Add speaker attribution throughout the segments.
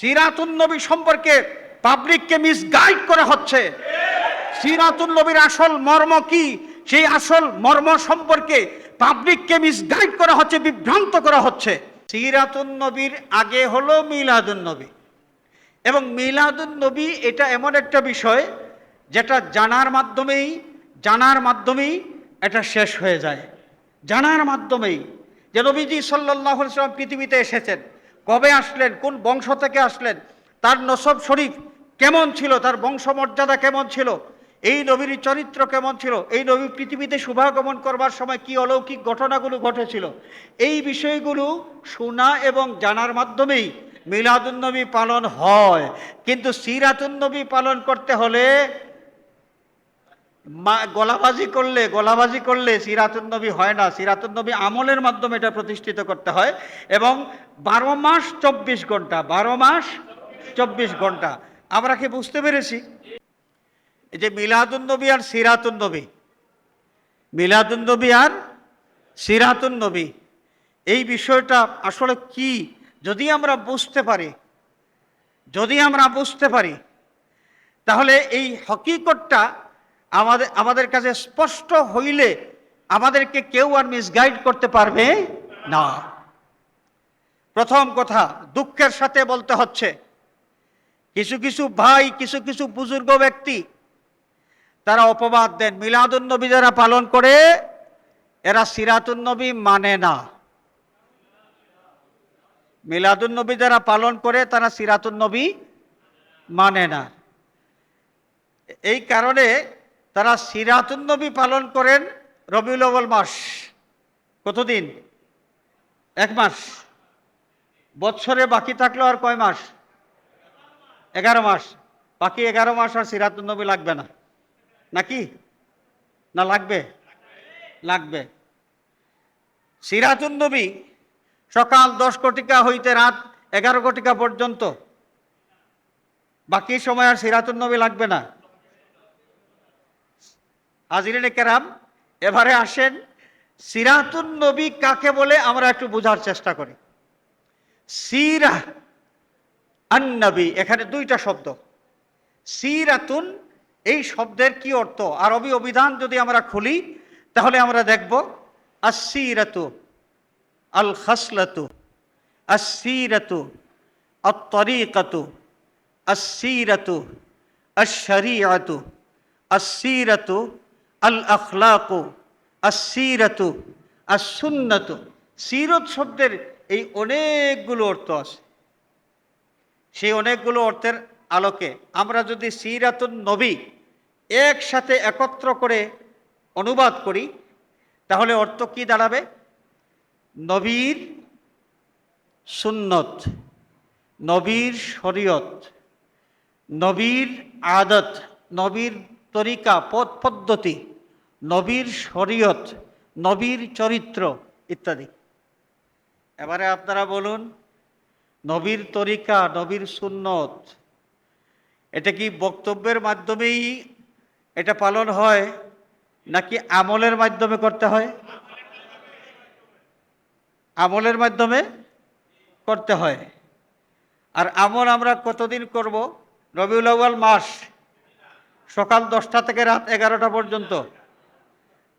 Speaker 1: সিরাতুন নবী সম্পর্কে পাবলিককে মিসগাইড করা হচ্ছে। সিরাতুন নবীর আসল মর্ম কি? সেই আসল মর্ম সম্পর্কে পাবলিককে মিসগাইড করা হচ্ছে, বিভ্রান্ত করা হচ্ছে। সিরাতুন নবীর আগে হলো মিলাদুন নবী। এবং মিলাদুন নবী এটা এমন একটা বিষয় যেটা জানার মাধ্যমেই জানার মাধ্যমেই এটা শেষ হয়ে যায়। জানার মাধ্যমেই যে নবীজি সাল্লাহ সাল্লাম পৃথিবীতে এসেছেন। কবে আসলেন, কোন বংশ থেকে আসলেন, তার নসব শরীফ কেমন ছিল, তার বংশমর্যাদা কেমন ছিল, এই নবীর চরিত্র কেমন ছিল, এই নবী পৃথিবীতে শুভাগমন করবার সময় কি অলৌকিক ঘটনাগুলো ঘটেছিল, এই বিষয়গুলো শোনা এবং জানার মাধ্যমেই মিলাদুন্নবী পালন হয়। কিন্তু সিরাতুন্নবী পালন করতে হলে গলাবাজি করলে গলাবাজি করলে সিরাতুন্নবী হয় না। সিরাতুন্নবী আমলের মাধ্যমে এটা প্রতিষ্ঠিত করতে হয় এবং বারো মাস চব্বিশ ঘণ্টা, বারো মাস চব্বিশ ঘণ্টা। আমরা কি বুঝতে পেরেছি? এই যে মিলাদুন্নবী আর সিরাতুন্নবী মিলাদুন্নবী আর সিরাতুন্নবী এই বিষয়টা আসলে কি? যদি আমরা বুঝতে পারি, যদি আমরা বুঝতে পারি, তাহলে এই হকিকতটা আমাদের আমাদের কাছে স্পষ্ট হইলে আমাদেরকে কেউ আর মিসগাইড করতে পারবে না। প্রথম কথা, দুঃখের সাথে বলতে হচ্ছে, কিছু কিছু ভাই, কিছু কিছু বুজুর্গ ব্যক্তি, তারা অপবাদ দেন মিলাদুন্নবী যারা পালন করে, এরা সিরাতুন্নবী মানে না। মিলাদুন্নবী যারা পালন করে, তারা সিরাতুন্নবী মানে না। এই কারণে তারা সিরাতুন্নবী পালন করেন রবিউল আউ্বাল মাস। কতদিন? এক মাস। বৎসরে বাকি থাকল আর কয় মাস? এগারো মাস। বাকি এগারো মাস আর সিরাতুন্নবী লাগবে না। নাকি? না, লাগবে? লাগবে। সিরাতুন্নবী সকাল দশ কোটিকা হইতে রাত এগারো কোটিকা পর্যন্ত। বাকি সময় আর সিরাতুন্নবী লাগবে না। হাজিরিনে কেরাম, এবারে আসেন, সিরাতুন নবী কাকে বলে আমরা একটু বোঝার চেষ্টা করি। সিরা আন্নবী, এখানে দুইটা শব্দ। সিরাতুন, এই শব্দের কি অর্থ? আরবি অভিধান যদি আমরা খুলি, তাহলে আমরা দেখব আসিরাতু আল খাসলাতু আসিরাতু আত্তরিকাতু আসিরাতু আশরিয়াতু আসিরাতু আল আখলাকু আসিরাতু আসুন্নাতু সিরত শব্দের এই অনেকগুলো অর্থ আছে। সেই অনেকগুলো অর্থের আলোকে আমরা যদি সিরাতুন নবী একসাথে একত্র করে অনুবাদ করি, তাহলে অর্থ কি দাঁড়াবে? নবীর সুন্নত, নবীর শরীয়ত, নবীর আদত, নবীর তরিকা পথ পদ্ধতি, নবীর শরীয়ত, নবীর চরিত্র ইত্যাদি। এবারে আপনারা বলুন, নবীর তরিকা, নবীর সুন্নত, এটা কি বক্তব্যের মাধ্যমেই এটা পালন হয়, নাকি আমলের মাধ্যমে করতে হয়? আমলের মাধ্যমে করতে হয়। আর আমল আমরা কতদিন করব? রবিউল আউ্য়াল মাস। সকাল দশটা থেকে রাত এগারোটা পর্যন্ত।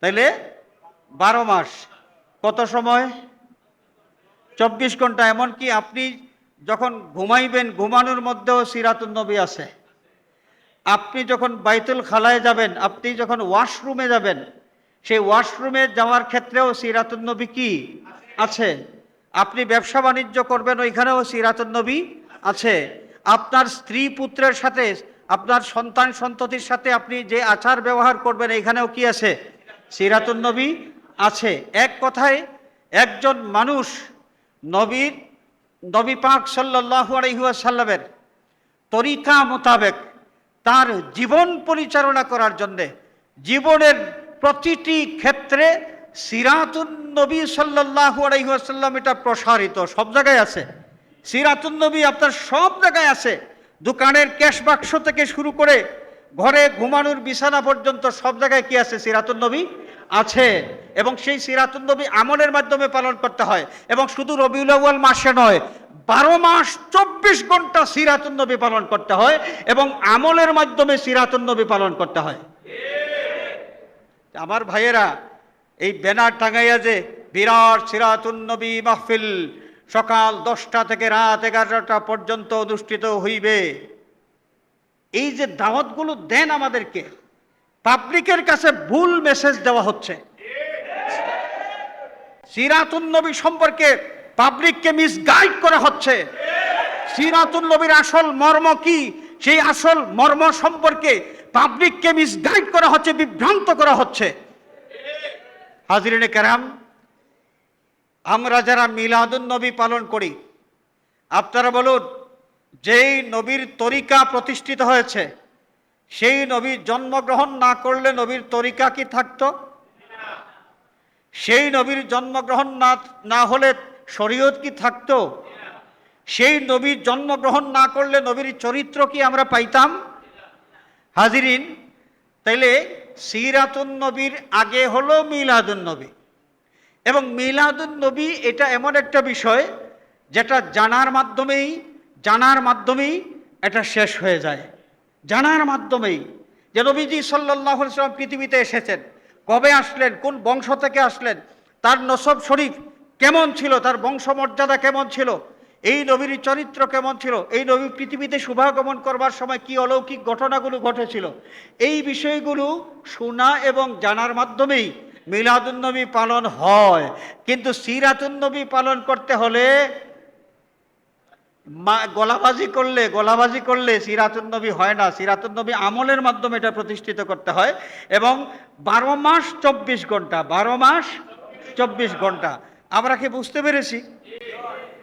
Speaker 1: তাইলে বারো মাস, কত সময়? চব্বিশ ঘণ্টা, এমনকি আপনি যখন ঘুমাইবেন, ঘুমানোর মধ্যেও সিরাতুন নবী আছে। আপনি যখন বাইতুল খালায় যাবেন, আপনি যখন ওয়াশরুমে যাবেন, সেই ওয়াশরুমে যাওয়ার ক্ষেত্রেও সিরাতুন নবী কি আছে? আপনি ব্যবসা বাণিজ্য করবেন, ওইখানেও সিরাতুন নবী আছে। আপনার স্ত্রী পুত্রের সাথে আপনার সন্তান সন্ততির সাথে আপনি যে আচার ব্যবহার করবেন, এখানেও কি আছে? সিরাতুন নবী আছে। এক কথায়, একজন মানুষ নবীর, নবী পাক সাল্লাহু আলহিহাসাল্লামের তরিকা মোতাবেক তার জীবন পরিচালনা করার জন্যে জীবনের প্রতিটি ক্ষেত্রে সিরাতুন নবী সাল্লাহু আলহিহাসাল্লাম এটা প্রসারিত, সব জায়গায় আছে। সিরাতুন নবী আপনার সব জায়গায় আছে। দোকানের ক্যাশ বাক্স থেকে শুরু করে ঘরে ঘুমানোর বিছানা পর্যন্ত সব জায়গায় কি আছে? সিরাতুন নবী আছে। এবং সেই সিরাতুন নবী আমলের মাধ্যমে পালন করতে হয়। এবং শুধু রবিউল আউ্য়াল মাসে নয়, বারো মাস চব্বিশ ঘণ্টা সিরাতুন নবী পালন করতে হয় এবং আমলের মাধ্যমে সিরাতুন নবী পালন করতে হয়। আমার ভাইয়েরা, এই ব্যানার টাঙাইয়া যে বিরাট সিরাতুন নবী মাহফিল সকাল দশটা থেকে রাত এগারোটা পর্যন্ত অনুষ্ঠিত হইবে। এই যে দাওয়াতগুলো দেন আমাদেরকে, পাবলিকের কাছে ভুল মেসেজ দেওয়া হচ্ছে। সিরাতুন নবী সম্পর্কে পাবলিককে মিসগাইড করা হচ্ছে। সিরাতুন নবীর আসল মর্ম কি? সেই আসল মর্ম সম্পর্কে পাবলিককে মিসগাইড করা হচ্ছে, বিভ্রান্ত করা হচ্ছে। হাজিরিনে কেরাম আমরা যারা মিলাদুন নবী পালন করি, আপনারা বলুন, যেই নবীর তরিকা প্রতিষ্ঠিত হয়েছে, সেই নবীর জন্মগ্রহণ না করলে নবীর তরিকা কি থাকতো? সেই নবীর জন্মগ্রহণ না না হলে শরীয়ত কি থাকতো? সেই নবীর জন্মগ্রহণ না করলে নবীর চরিত্র কি আমরা পাইতাম? হাজিরিন, তাইলে সিরাতুন নবীর আগে হলো মিলাদুন নবী এবং মিলাদুন নবী এটা এমন একটা বিষয় যেটা জানার মাধ্যমেই জানার মাধ্যমেই এটা শেষ হয়ে যায়। জানার মাধ্যমেই যে নবীজি সাল্লাহ সাল্লাম পৃথিবীতে এসেছেন, কবে আসলেন, কোন বংশ থেকে আসলেন, তার নসব শরীফ কেমন ছিল, তার বংশমর্যাদা কেমন ছিল, এই নবীর চরিত্র কেমন ছিল, এই নবী পৃথিবীতে শুভাগমন করবার সময় কি অলৌকিক ঘটনাগুলো ঘটেছিল, এই বিষয়গুলো শোনা এবং জানার মাধ্যমেই মিলাদুন্নবী পালন হয়। কিন্তু সিরাতুন্নবী পালন করতে হলে গলাবাজি করলে গলাবাজি করলে সিরাতুন্নবী হয় না। সিরাতুন্নবী আমলের মাধ্যমে এটা প্রতিষ্ঠিত করতে হয় এবং বারো মাস চব্বিশ ঘণ্টা, বারো মাস চব্বিশ ঘণ্টা। আমরা কি বুঝতে পেরেছি?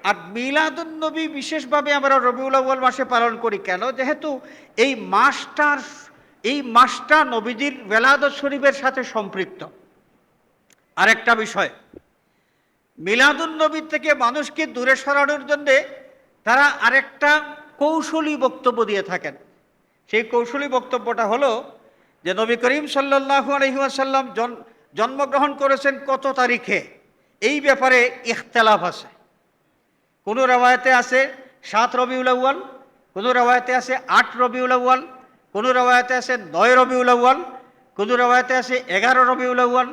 Speaker 1: আর মিলাদুন্নবী বিশেষভাবে আমরা রবিউল আউ্বাল মাসে পালন করি কেন? যেহেতু এই মাসটার, এই মাসটা নবীজির বেলাদত শরীফের সাথে সম্পৃক্ত। আরেকটা বিষয় মিলাদুন্নবী থেকে মানুষকে দূরে সরানোর জন্যে তারা আরেকটা কৌশলী বক্তব্য দিয়ে থাকেন। সেই কৌশলী বক্তব্যটা হলো যে নবী করিম সাল্লাহু আলহিহাসাল্লাম জন্মগ্রহণ করেছেন কত তারিখে? এই ব্যাপারে ইখতলাফ আছে। কোনো রেওয়ায়তে আছে সাত রবিউল আউ্য়াল, কোনো রেওয়ায়তে আছে আট রবিউল আউ্য়াল, কোনো রেওয়ায়তে আছে নয় রবিউল আউ্য়াল, কোনো রেওয়ায়তে আছে এগারো রবিউল আউ্য়াল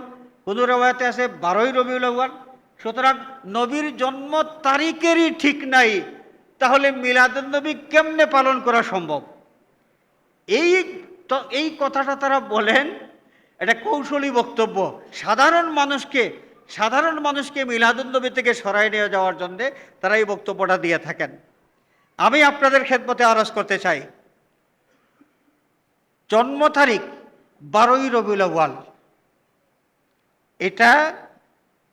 Speaker 1: কোনো রেওয়ায়তে আছে বারোই রবিউল আউ্য়াল। সুতরাং নবীর জন্ম তারিখেরই ঠিক নাই। তাহলে মিলাদুন্নবী কেমনে পালন করা সম্ভব? এই এই কথাটা তারা বলেন, এটা কৌশলী বক্তব্য। সাধারণ মানুষকে সাধারণ মানুষকে মিলাদুন্নবী থেকে সরাই নিয়ে যাওয়ার জন্যে তারা এই বক্তব্যটা দিয়ে থাকেন। আমি আপনাদের খেদমতে আরজ করতে চাই। জন্ম তারিখ বারোই রবিউল আউয়াল। এটা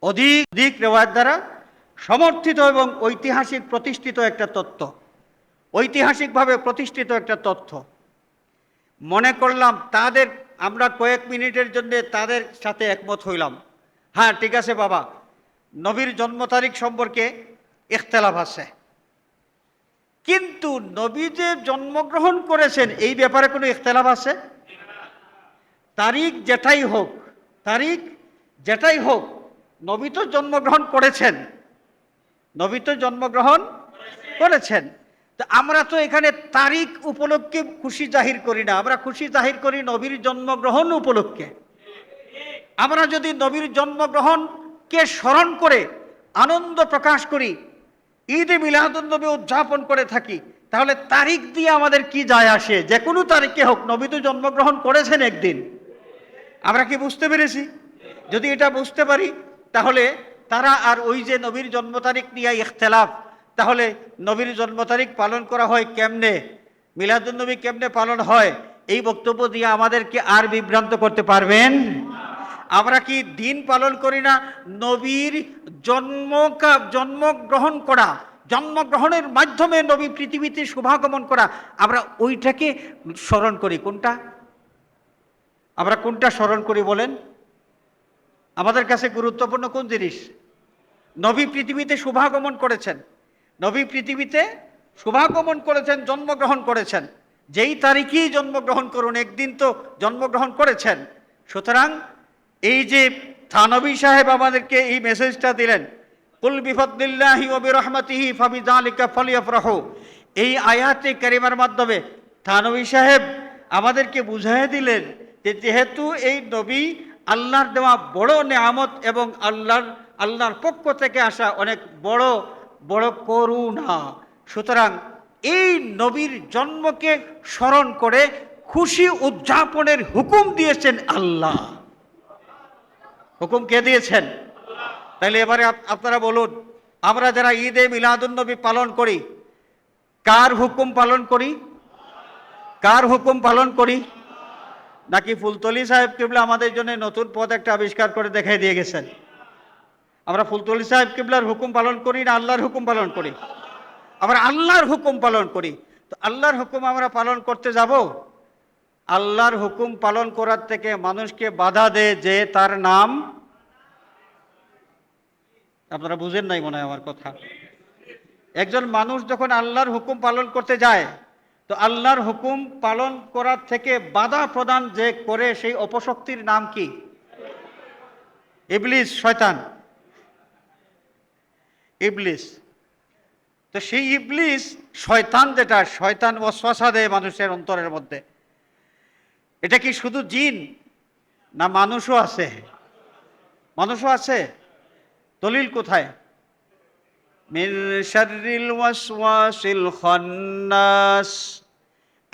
Speaker 1: অধিক অধিক রেওয়াজ দ্বারা সমর্থিত এবং ঐতিহাসিক প্রতিষ্ঠিত একটা তথ্য ঐতিহাসিকভাবে প্রতিষ্ঠিত একটা তথ্য মনে করলাম, তাদের, আমরা কয়েক মিনিটের জন্য তাদের সাথে একমত হইলাম। হ্যাঁ ঠিক আছে বাবা। নবীর জন্ম তারিখ সম্পর্কে ইখতলাফ আছে। কিন্তু নবী যে জন্মগ্রহণ করেছেন, এই ব্যাপারে কোনো ইখতলাফ আছে? তারিখ যেটাই হোক, তারিখ যেটাই হোক, নবী তো জন্মগ্রহণ করেছেন। নবী তো জন্মগ্রহণ করেছেন। তো আমরা তো এখানে তারিখ উপলক্ষে খুশি জাহির করি না। আমরা খুশি জাহির করি নবীর জন্মগ্রহণ উপলক্ষে। আমরা যদি নবীর জন্মগ্রহণকে স্মরণ করে আনন্দ প্রকাশ করি, ঈদে মিলাদুন্নবী উদযাপন করে থাকি, তাহলে তারিখ দিয়ে আমাদের কি যায় আসে? যে কোনো তারিখে হোক, নবী তো জন্মগ্রহণ করেছেন একদিন। আমরা কি বুঝতে পেরেছি? যদি এটা বুঝতে পারি, তাহলে তারা আর ওই যে নবীর জন্ম তারিখ নিয়ে ইখতলাফ, তাহলে নবীর জন্ম তারিখ পালন করা হয় কেমনে? মিলাদুন্নবী কেমনে পালন হয়? এই বক্তব্য দিয়ে আমাদেরকে আর বিভ্রান্ত করতে পারবেন? আমরা কি দিন পালন করি না? নবীর জন্ম জন্মগ্রহণ করা জন্মগ্রহণের মাধ্যমে নবী পৃথিবীতে শুভাগমন করা, আমরা ওইটাকে স্মরণ করি। কোনটা? আমরা কোনটা স্মরণ করি বলেন? আমাদের কাছে গুরুত্বপূর্ণ কোন জিনিস? নবী পৃথিবীতে শুভাগমন করেছেন। নবী পৃথিবীতে শুভাগমন করেছেন, জন্মগ্রহণ করেছেন। যেই তারিখেই জন্মগ্রহণ করুন, একদিন তো জন্মগ্রহণ করেছেন। সুতরাং এই যে থানবী সাহেব আমাদেরকে এই মেসেজটা দিলেন, কুল বিফদ্দিল্লাহি ওয়া বিরহমাতিহি ফাবিযালিকা ফালিয়াফরাহু। এই আয়াতে কারিমার মাধ্যমে থানবী সাহেব আমাদেরকে বুঝাই দিলেন যে যেহেতু এই নবী আল্লাহর দেওয়া বড় নেয়ামত এবং আল্লাহর আল্লাহর পক্ষ থেকে আসা অনেক বড় বড় করুণা। সুতরাং এই নবীর জন্মকে স্মরণ করে খুশি উদযাপনের হুকুম দিয়েছেন আল্লাহ। হুকুম কে দিয়েছেন? তাহলে এবারে আপনারা বলুন, আমরা যারা ঈদে মিলাদুন্নবী পালন করি, কার হুকুম পালন করি? কার হুকুম পালন করি? নাকি ফুলতলি সাহেব কিবলা আমাদের জন্য নতুন পদ একটা আবিষ্কার করে দেখাই দিয়ে গেছেন? আমরা ফুলতলি সাহেব কিবলার হুকুম পালন করি না আল্লাহর হুকুম পালন করি? আমরা আল্লাহর হুকুম পালন করি। তো আল্লাহর হুকুম আমরা পালন করতে যাব? আল্লাহর হুকুম পালন করার থেকে মানুষকে বাধা দেয় যে তার নাম আপনারা বুঝেন নাই মনে হয় আমার কথা। একজন মানুষ যখন আল্লাহর হুকুম পালন করতে যায় তো আল্লাহর হুকুম পালন করার থেকে বাধা প্রদান যে করে সেই অপশক্তির নাম কি? ইবলিস, শয়তান। ইবলিস। তো সেই ইবলিস শয়তান যেটা, শয়তান ওয়াসওয়াসা দেয় মানুষের অন্তরের মধ্যে। এটা কি শুধু জিন না মানুষও আছে? মানুষও আছে? দলিল কোথায়? মিন শাররিল ওয়াসওয়াসিল খান্নাস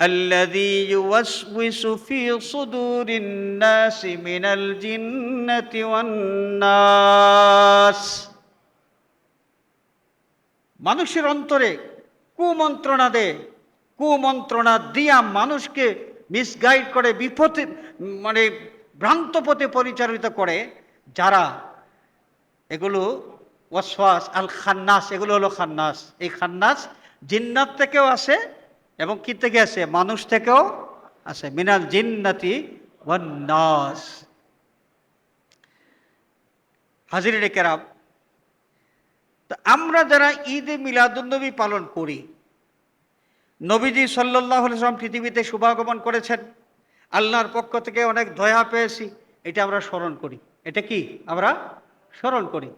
Speaker 1: الذي يوسوس في صدور الناس من الجنة والناس মানুষের অন্তরে কুমন্ত্রণা দে কুমন্ত্রণা দিয়া মানুষকে মিসগাইড করে বিপথে মানে ভ্রান্ত পথে পরিচালিত করে যারা এগুলো ওয়াসওয়াস আল খান্নাস এগুলো হলো খান্নাস। এই খান্নাস জিন্নাত থেকেও আসে এবং কি থেকে আসে? মানুষ থেকেও আসে। মিনাল জিন্নাতি ওয়ান্নাস। হাজিরে কেরাম, তা আমরা যারা ঈদে মিলাদুন্নবী পালন করি, নবীজি সাল্লাহ পৃথিবীতে শুভাগমন করেছেন। আল্লাহর পক্ষ থেকে অনেক দয়া পেয়েছি। এটা আমরা স্মরণ করি। এটা কি? আমরা স্মরণ করি।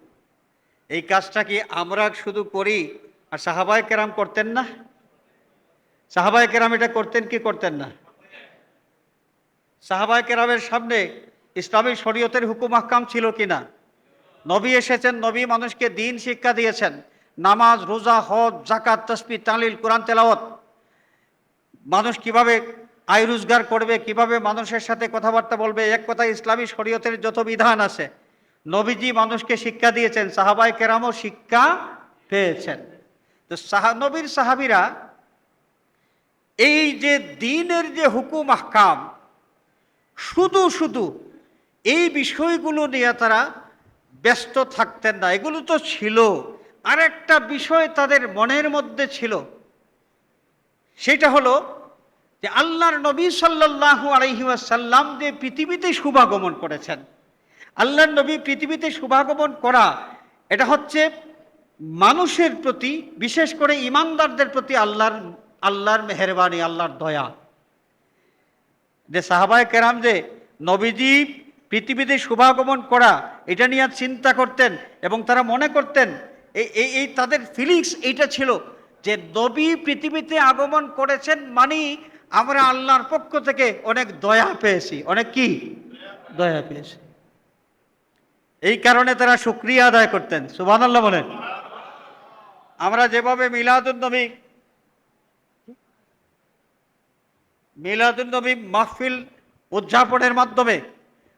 Speaker 1: এই কাজটা কি আমরা শুধু করি আর সাহাবায় কেরাম করতেন না? সাহাবায় কেরাম এটা করতেন কি করতেন না? সাহাবায় কেরামের সামনে ইসলামী শরীয়তের হুকুম আহকাম ছিল কিনা? নবী এসেছেন, নবী মানুষকে দিন শিক্ষা দিয়েছেন। নামাজ, রোজা, হজ জাকাত তসবি, তালিল, কোরআন, তেলাওয়াত। মানুষ কীভাবে আয় রোজগার করবে, কীভাবে মানুষের সাথে কথাবার্তা বলবে, এক কথা ইসলামী শরীয়তের যত বিধান আছে নবীজি মানুষকে শিক্ষা দিয়েছেন সাহাবাই কেরামও শিক্ষা পেয়েছেন। তো সাহা, নবীর সাহাবিরা এই যে দিনের যে হুকুম, আহকাম, শুধু শুধু এই বিষয়গুলো নিয়ে তারা ব্যস্ত থাকতেন না। এগুলো তো ছিল, আরেকটা বিষয় তাদের মনের মধ্যে ছিল। সেটা হলো যে আল্লাহর নবী সাল্লাল্লাহু আলাইহি ওয়াসাল্লাম যে পৃথিবীতে শুভাগমন করেছেন আল্লাহর নবী পৃথিবীতে শুভাগমন করা, এটা হচ্ছে মানুষের প্রতি, বিশেষ করে ইমানদারদের প্রতি আল্লাহর আল্লাহর মেহরবানি, আল্লাহর দয়া। যে সাহাবায় কেরাম যে নবীজি পৃথিবীতে শুভাগমন করা, এটা নিয়ে চিন্তা করতেন এবং তারা মনে করতেন, এই এই এই তাদের ফিলিংস এইটা ছিল যে নবী পৃথিবীতে আগমন করেছেন মানে আমরা আল্লাহর পক্ষ থেকে অনেক দয়া পেয়েছি। অনেক কি? দয়া পেয়েছি। এই কারণে তারা শুক্রিয়া আদায় করতেন সুবাহ বলেন আমরা যেভাবে মিলাদুল নবী মিলাদুল নবী মাহফিল উদযাপনের মাধ্যমে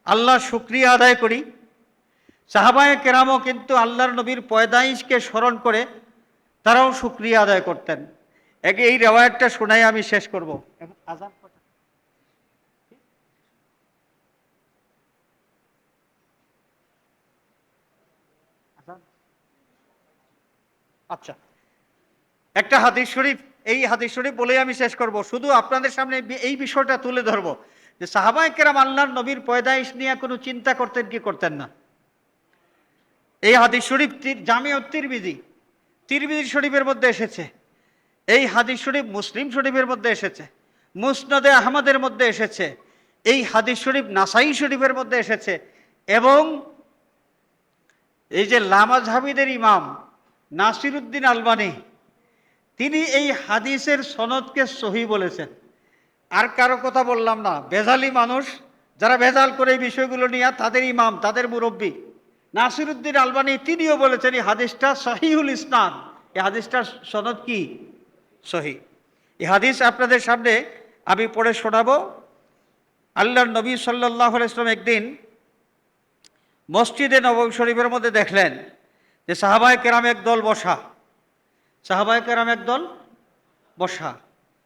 Speaker 1: আল্লাহ শুক্রিয়া আদায় করি, সাহাবায় কেরামও কিন্তু আল্লাহর নবীর পয়দাইশকে স্মরণ করে তারাও শুক্রিয়া আদায় করতেন একে এই রেওয়ায়তটা শোনাই আমি শেষ করব? আজান? আচ্ছা। একটা হাদিস শরীফ, এই হাদিস শরীফ বলেই আমি শেষ করব। শুধু আপনাদের সামনে এই বিষয়টা তুলে ধরব যে সাহাবায়ে কেরাম আল্লাহর নবীর পয়দাইশ নিয়ে কোনো চিন্তা করতেন কি করতেন না। এই হাদিস শরীফ জামিয়া তিরবিজি তিরবিজি শরীফের মধ্যে এসেছে। এই হাদিস শরীফ মুসলিম শরীফের মধ্যে এসেছে, মুসনদে আহমদের মধ্যে এসেছে, এই হাদিস শরীফ নাসাই শরীফের মধ্যে এসেছে এবং এই যে লামাজ হাবিদের ইমাম নাসিরুদ্দিন আলবানি, তিনি এই হাদিসের সনদকে সহি বলেছেন। আর কারও কথা বললাম না। বেজালি মানুষ, যারা ভেজাল করে এই বিষয়গুলো নিয়ে, তাদের ইমাম, তাদের মুরব্বী। নাসিরুদ্দিন আলবানি তিনিও বলেছেন, এই হাদিসটা সহিউল ইসনাদ। এই হাদিসটার সনদ কি? সহি। এই হাদিস আপনাদের সামনে আমি পড়ে শোনাবো। আল্লাহর নবী সাল্লাহ ইসলাম একদিন মসজিদে নবম শরীফের মধ্যে দেখলেন যে সাহাবায় কেরাম এক দল বসা। সাহাবায় কেরাম এক দল বসা।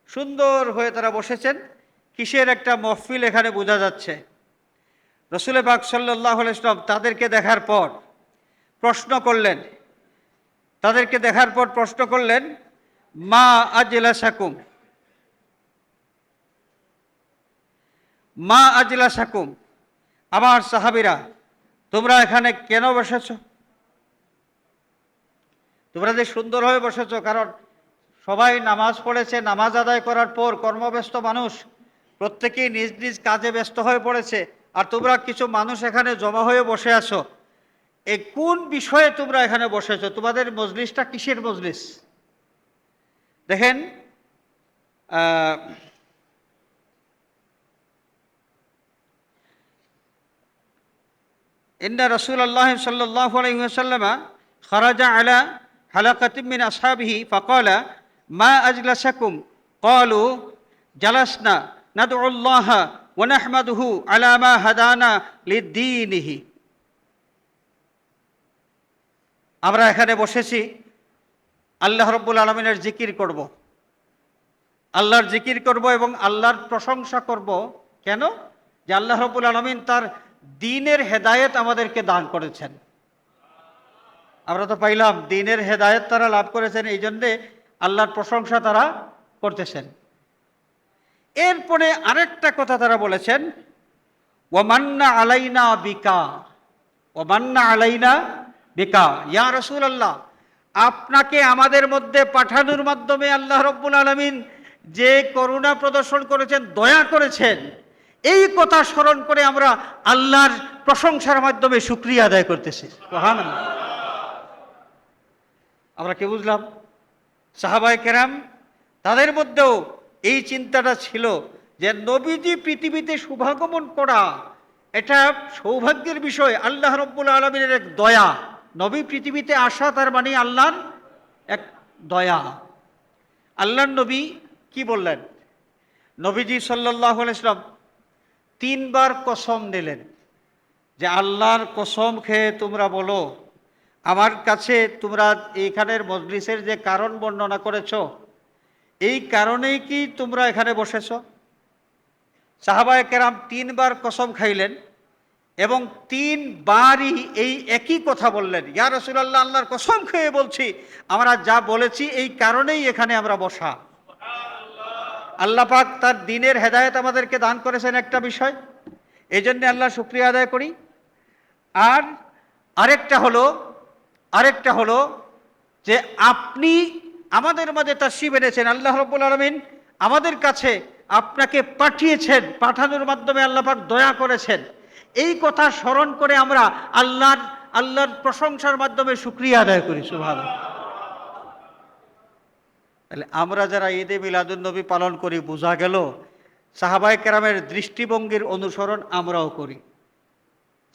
Speaker 1: সুন্দর হয়ে তারা বসেছেন। কিসের একটা মহফিল এখানে বোঝা যাচ্ছে। রসুল পাক সাল্লাহ ইসলাম তাদেরকে দেখার পর প্রশ্ন করলেন। তাদেরকে দেখার পর প্রশ্ন করলেন, মা আজলা সাকুম মা আজলা সাকুম আমার সাহাবিরা, তোমরা এখানে কেন বসেছ? তোমরা যে সুন্দরভাবে বসেছ, কারণ সবাই নামাজ পড়েছে, নামাজ আদায় করার পর কর্মব্যস্ত মানুষ প্রত্যেকেই নিজ নিজ কাজে ব্যস্ত হয়ে পড়েছে, আর তোমরা কিছু মানুষ এখানে জমা হয়ে বসে আছো। এই কোন বিষয়ে তোমরা এখানে বসেছ? তোমাদের মজলিসটা কিসের মজলিস? দেখেন ইন্দা রসুল আল্লাহ সাল্লাহ আলহ্লামা খরাজা আলা হালাকাতিমিন আসহাবিহি ফকলা, মা আজলাসাকুম? কলু, জালাসনা নাদুল্লাহ ওনাহমাদহু আলামা হাদানা লিদ্দিনিহি। আমরা এখানে বসেছি, আল্লাহ রব্বুল আলমিনের জিকির করব। আল্লাহর জিকির করব এবং আল্লাহর প্রশংসা করব। কেন? যে আল্লাহ রব্বুল আলমিন তার দিনের হেদায়েত আমাদেরকে দান করেছেন। আমরা তো পাইলাম, দিনের হেদায়েত তারা লাভ করেছেন, এই জন্যে আল্লাহর প্রশংসা তারা করতেছেন। এরপরে আরেকটা কথা তারা বলেছেন, ওয়ামান্না আলাইনা বিকা, ওয়ামান্না আলাইনা বিকা। ইয়া রসুল আল্লাহ আপনাকে আমাদের মধ্যে পাঠানোর মাধ্যমে আল্লাহ রব্বুল আলমিন যে করুণা প্রদর্শন করেছেন, দয়া করেছেন, এই কথা স্মরণ করে আমরা আল্লাহর প্রশংসার মাধ্যমে সুক্রিয়া আদায় করতেছি। আমরা কি বুঝলাম? সাহাবাই কেরাম তাদের মধ্যেও এই চিন্তাটা ছিল যে নবীজি পৃথিবীতে শুভাগমন করা, এটা সৌভাগ্যের বিষয়, আল্লাহ রব্বুল আলমিনের এক দয়া। নবী পৃথিবীতে আসা তার মানে আল্লাহর এক দয়া। আল্লাহর নবী কি বললেন? নবীজি সাল্লাহ ইসলাম তিনবার কসম নিলেন যে আল্লাহর কসম খেয়ে তোমরা বলো আমার কাছে তোমরা এইখানের মজলিসের যে কারণ বর্ণনা করেছ, এই কারণেই কি তোমরা এখানে বসেছ? সাহাবায় কেরাম তিনবার কসম খাইলেন এবং তিনবারই এই একই কথা বললেন, ইয়া রসুলাল্লাহ, আল্লাহর কসম খেয়ে বলছি, আমরা যা বলেছি এই কারণেই এখানে আমরা বসা। আল্লাহ পাক তার দিনের হেদায়েত আমাদেরকে দান করেছেন একটা বিষয় এই জন্যে আল্লাহ শুক্রিয়া আদায় করি। আর আরেকটা হলো আরেকটা হলো যে আপনি আমাদের মাঝে তাসিব এনেছেন, আল্লাহ রব্বুল আলমিন আমাদের কাছে আপনাকে পাঠিয়েছেন, পাঠানোর মাধ্যমে আল্লাহ পাক দয়া করেছেন। এই কথা স্মরণ করে আমরা আল্লাহর আল্লাহর প্রশংসার মাধ্যমে শুক্রিয়া আদায় করি সুভাষ তাহলে আমরা যারা ঈদে মিলাদুন্নবী পালন করি, বোঝা গেল সাহাবায় কেরামের দৃষ্টিভঙ্গির অনুসরণ আমরাও করি।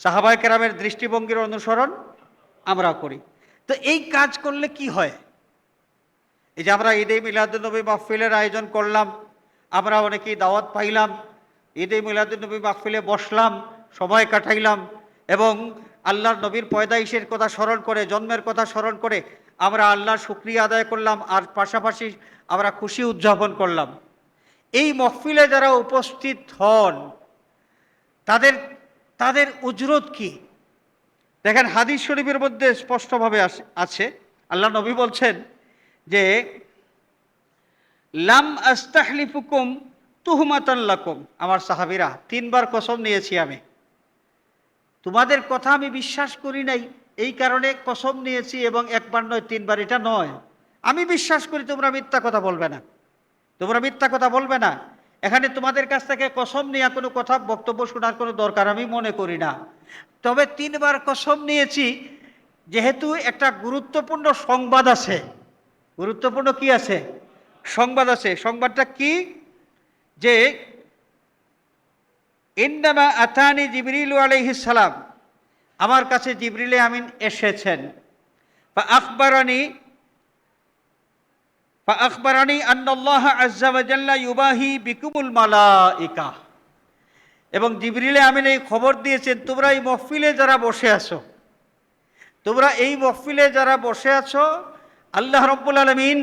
Speaker 1: সাহাবায় কেরামের দৃষ্টিভঙ্গির অনুসরণ আমরাও করি। তো এই কাজ করলে কি হয়? এই যে আমরা ঈদে মিলাদুন্নবী মাহফিলের আয়োজন করলাম, আমরা অনেকেই দাওয়াত পাইলাম, ঈদে মিলাদুন্নবী মাহফিলে বসলাম, সময় কাটাইলাম এবং আল্লাহর নবীর পয়দাইশের কথা স্মরণ করে, জন্মের কথা স্মরণ করে আমরা আল্লাহর শুক্রিয়া আদায় করলাম আর পাশাপাশি আমরা খুশি উদযাপন করলাম। এই মহফিলে যারা উপস্থিত হন, তাদের তাদের উজরত কি? দেখেন হাদিস শরীফের মধ্যে স্পষ্টভাবে আছে। আল্লাহ নবী বলছেন যে, লাম আস্তাহলিফুকুম তুহমাতান লাকুম। আমার সাহাবিরা, তিনবার কসম নিয়েছি আমি। তোমাদের কথা আমি বিশ্বাস করি নাই, এই কারণে কসম নিয়েছি এবং একবার নয়, তিনবার এটা নয়। আমি বিশ্বাস করি তোমরা মিথ্যা কথা বলবে না। তোমরা মিথ্যা কথা বলবে না। এখানে তোমাদের কাছ থেকে কসম নেওয়া কোনো কথা বক্তব্য শোনার কোনো দরকার আমি মনে করি না। তবে তিনবার কসম নিয়েছি, যেহেতু একটা গুরুত্বপূর্ণ সংবাদ আছে। গুরুত্বপূর্ণ কি আছে? সংবাদ আছে। সংবাদটা কি? যে ইন্দামা আতানি জিবরিল সালাম, আমার কাছে জিবরিলে আমিন এসেছেন। বা আখবরানি বা আখবরানি আন্নাল্লাহ আজ্জা ওয়া জাল্লা ইউবাহি বিকুমুল মালাইকা। এবং জিবরিলে আমিন এই খবর দিয়েছেন, তোমরা এই মহফিলে যারা বসে আছো, তোমরা এই মহফিলে যারা বসে আছো, আল্লাহ রব্বুল আলমিন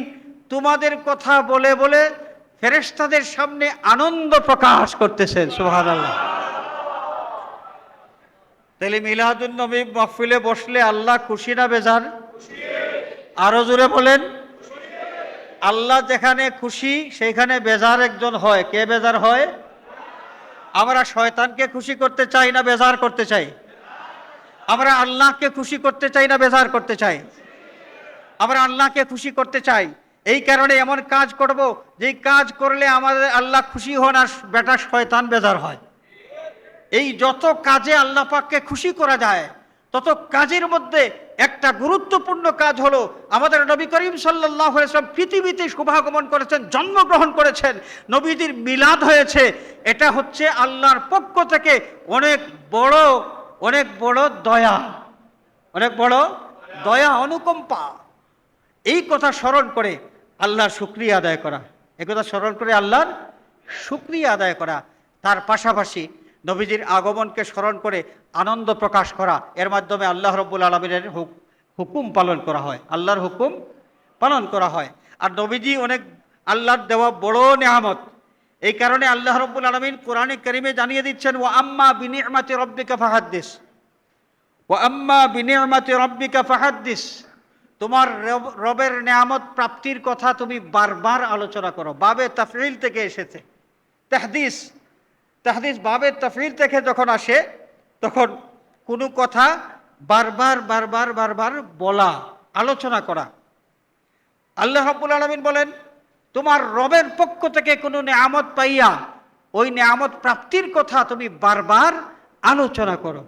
Speaker 1: তোমাদের কথা বলে বলে ফেরেশতাদের সামনে আনন্দ প্রকাশ করতেছেন সুহান আল্লাহ তাহলে মিলাদুল নবী মহফিলে বসলে আল্লাহ খুশি না বেজার? আরও জোরে বলেন। আল্লাহ যেখানে খুশি সেখানে বেজার একজন হয়। কে বেজার হয়? আমরা শয়তানকে খুশি করতে চাই না বেজার করতে চাই? আমরা আল্লাহকে খুশি করতে চাই না বেজার করতে চাই? আমরা আল্লাহকে খুশি করতে চাই। এই কারণে এমন কাজ করব, যেই কাজ করলে আমাদের আল্লাহ খুশি হন আর বেটা শয়তান বেজার হয়। এই যত কাজে আল্লাহ পাককে খুশি করা যায়, তত কাজের মধ্যে একটা গুরুত্বপূর্ণ কাজ হলো, আমাদের নবী করিম সাল্লাহ ইসলাম পৃথিবীতে শুভাগমন করেছেন, জন্মগ্রহণ করেছেন নবীদের মিলাদ হয়েছে। এটা হচ্ছে আল্লাহর পক্ষ থেকে অনেক বড় অনেক বড় দয়া। অনেক বড় দয়া, অনুকম্পা। এই কথা স্মরণ করে আল্লাহর শুক্রিয়া আদায় করা। এই কথা স্মরণ করে আল্লাহর শুক্রিয়া আদায় করা। তার পাশাপাশি নবীজির আগমনকে স্মরণ করে আনন্দ প্রকাশ করা, এর মাধ্যমে আল্লাহ রব্বুল আলমিনের হুকুম পালন করা হয়, আল্লাহর হুকুম পালন করা হয়। আর নবীজি অনেক আল্লাহর দেওয়া বড় নেহামত এই কারণে আল্লাহ রব্বুল আলমিন কোরআনে করিমে জানিয়ে দিচ্ছেন ও আম্মা বিনিয়মাতে রব্বিকা ফাহাদ্দিস। ও আম্মা বিনিয়মাতে রব্বিকা ফাহাদ্দিস। তোমার রব- রবের নেয়ামত প্রাপ্তির কথা তুমি বারবার আলোচনা করো। বাবে তাফরিল থেকে এসেছে। তাহদিস তাহদিস বাবে তাফরিল থেকে যখন আসে, তখন কোনো কথা বারবার বারবার বারবার বলা, আলোচনা করা। আল্লাহ রাব্বুল আলমিন বলেন, তোমার রবের পক্ষ থেকে কোনো নেয়ামত পাইয়া, ওই নেয়ামত প্রাপ্তির কথা তুমি বারবার আলোচনা করো।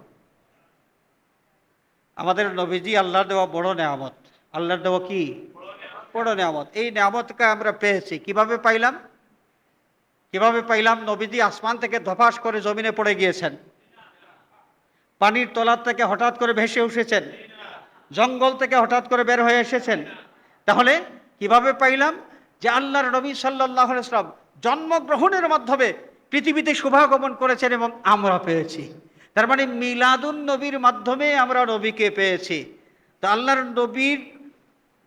Speaker 1: আমাদের নবীজি আল্লাহর দেওয়া বড় নেয়ামত। আল্লাহর দেওয়া কি? বড় নেয়ামত। এই নেয়ামতকে আমরা পেয়েছি। কীভাবে পাইলাম? কীভাবে পাইলাম? নবীজি আসমান থেকে ধপাস করে জমিনে পড়ে গিয়েছেন। পানির তলার থেকে হঠাৎ করে ভেসে উঠেছেন। জঙ্গল থেকে হঠাৎ করে বের হয়ে এসেছেন। তাহলে কীভাবে পাইলাম? যে আল্লাহর নবী সাল্লাহ ইসলাম জন্মগ্রহণের মাধ্যমে পৃথিবীতে শুভাগমন করেছেন এবং আমরা পেয়েছি। তার মানে মিলাদুন নবীর মাধ্যমে আমরা নবীকে পেয়েছি। তো আল্লাহর নবীর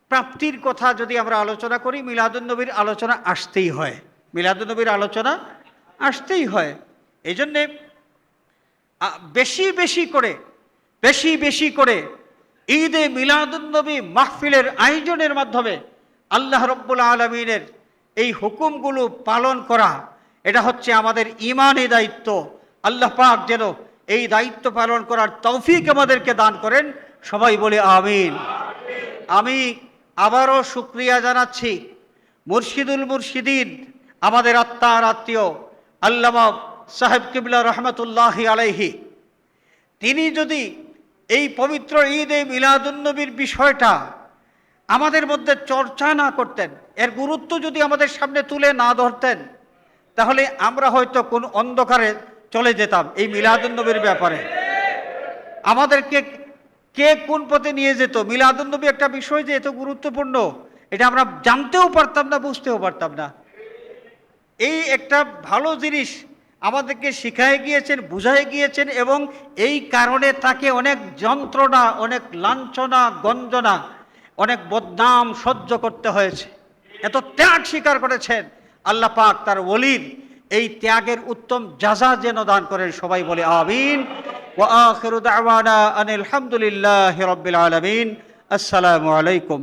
Speaker 1: প্রাপ্তির কথা যদি আমরা আলোচনা করি, মিলাদুন নবীর আলোচনা আসতেই হয়। মিলাদুন নবীর আলোচনা আসতেই হয়। এই জন্যে বেশি বেশি করে, বেশি বেশি করে ঈদে মিলাদুন্নবী মাহফিলের আয়োজনের মাধ্যমে আল্লাহ রব্বুল আলমিনের এই হুকুমগুলো পালন করা, এটা হচ্ছে আমাদের ইমানি দায়িত্ব। আল্লাহ পাক যেন এই দায়িত্ব পালন করার তৌফিক আমাদেরকে দান করেন। সবাই বলে আমিন। আমি আবারও শুক্রিয়া জানাচ্ছি মুর্শিদুল মুর্শিদিন আমাদের আত্মার আত্মীয় আল্লামা সাহেব কিবলা রহমতুল্লাহ আলাইহি, তিনি যদি এই পবিত্র ঈদ ঈদে মিলাদুন্নবীর বিষয়টা আমাদের মধ্যে চর্চা না করতেন, এর গুরুত্ব যদি আমাদের সামনে তুলে না ধরতেন, তাহলে আমরা হয়তো কোন অন্ধকারে চলে যেতাম এই মিলাদুন্নবীর ব্যাপারে। আমাদেরকে কে কোন পথে নিয়ে যেত? মিলাদুন্নবী একটা বিষয় যে এত গুরুত্বপূর্ণ, এটা আমরা জানতেও পারতাম না, বুঝতেও পারতাম না। এই একটা ভালো জিনিস আমাদেরকে শিখায় গিয়েছেন, বুঝায় গিয়েছেন এবং এই কারণে তাকে অনেক যন্ত্রণা, অনেক লাঞ্ছনা, গঞ্জনা, অনেক বদনাম সহ্য করতে হয়েছে। এত ত্যাগ স্বীকার করেছেন আল্লাহ পাক তার ওলির। এই ত্যাগের উত্তম যাজা যেন দান করেন সবাই বলে আমিন। ওয়া আখিরু দাওয়ানা আসসালামু আলাইকুম।